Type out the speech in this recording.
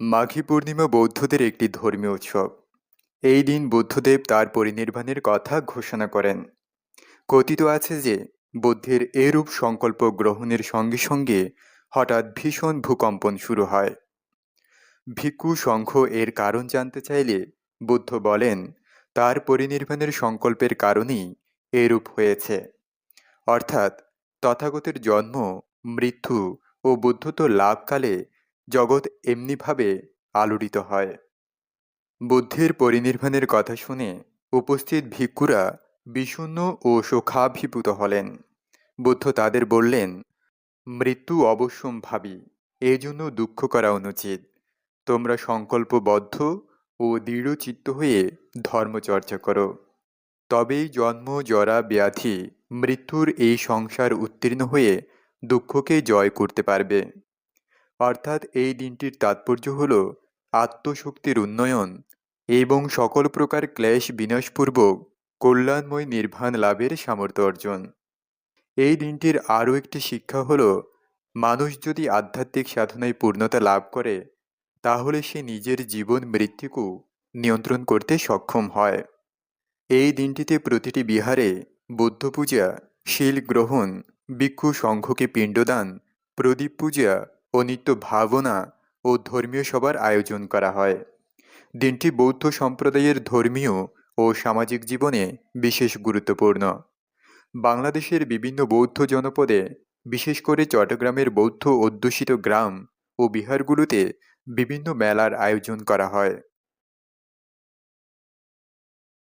মাঘী পূর্ণিমা বৌদ্ধদের একটি ধর্মীয় উৎসব। এই দিন বুদ্ধদেব তার পরিনির্বাণের কথা ঘোষণা করেন। কথিত আছে যে, বুদ্ধের এরূপ সংকল্প গ্রহণের সঙ্গে সঙ্গে হঠাৎ ভীষণ ভূকম্পন শুরু হয়। ভিক্ষু সংঘ এর কারণ জানতে চাইলে বুদ্ধ বলেন, তার পরিনির্বাণের সংকল্পের কারণেই এরূপ হয়েছে। অর্থাৎ তথাগতের জন্ম, মৃত্যু ও বুদ্ধত্ব লাভকালে জগৎ এমনিভাবে আলোড়িত হয়। বুদ্ধের পরিনির্বাণের কথা শুনে উপস্থিত ভিক্ষুরা বিষণ্ণ ও শোকাভিভূত হলেন। বুদ্ধ তাদের বললেন, মৃত্যু অবশ্যম্ভাবী এজন্য দুঃখ করা অনুচিত। তোমরা সংকল্পবদ্ধ ও দৃঢ়চিত্ত হয়ে ধর্মচর্চা করো। তবেই জন্ম, জরা, ব্যাধি, মৃত্যুর এই সংসার উত্তীর্ণ হয়ে দুঃখকে জয় করতে পারবে। অর্থাৎ এই দিনটির তাৎপর্য হল আত্মশক্তির উন্নয়ন এবং সকল প্রকার ক্লেশ বিনাশপূর্বক কল্যাণময় নির্বাণ লাভের সামর্থ্য অর্জন। এই দিনটির আরও একটি শিক্ষা হল, মানুষ যদি আধ্যাত্মিক সাধনায় পূর্ণতা লাভ করে, তাহলে সে নিজের জীবন মৃত্যুকেও নিয়ন্ত্রণ করতে সক্ষম হয়। এই দিনটিতে প্রতিটি বিহারে বুদ্ধ পূজা শিল গ্রহণ, ভিক্ষু সংঘকে পিণ্ডদান, প্রদীপ পূজা ও নিত্য ভাবনা ও ধর্মীয় সভার আয়োজন করা হয়। দিনটি বৌদ্ধ সম্প্রদায়ের ধর্মীয় ও সামাজিক জীবনে বিশেষ গুরুত্বপূর্ণ। বাংলাদেশের বিভিন্ন বৌদ্ধ জনপদে, বিশেষ করে চট্টগ্রামের বৌদ্ধ অধ্যুষিত গ্রাম ও বিহারগুলোতে বিভিন্ন মেলার আয়োজন করা হয়।